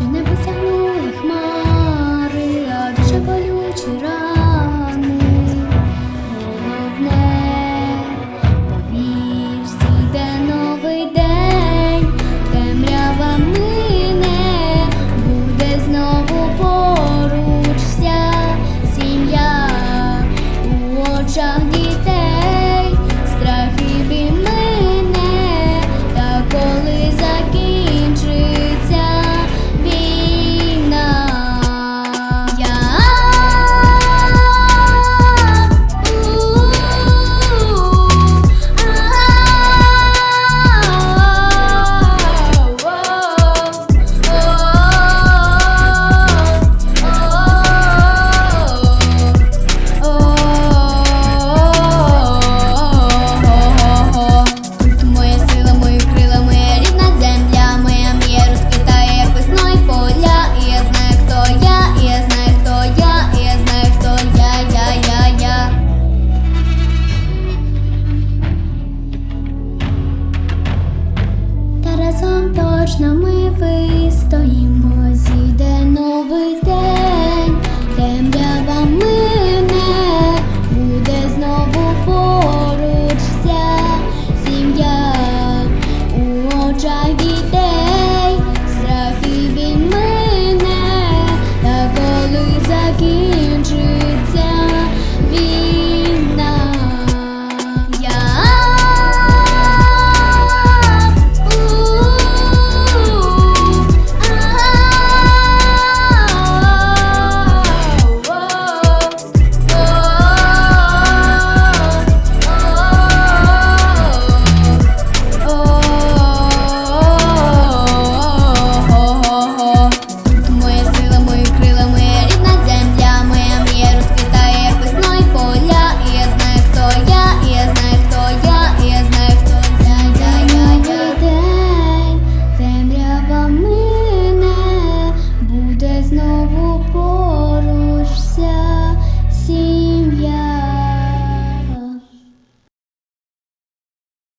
що небо сягнули хмари, а дуже болючі рани, головне, повір, йде новий день, темрява мине, буде знову поруч вся сім'я у очах. Кожна ми вистоїмо, зійде новий день.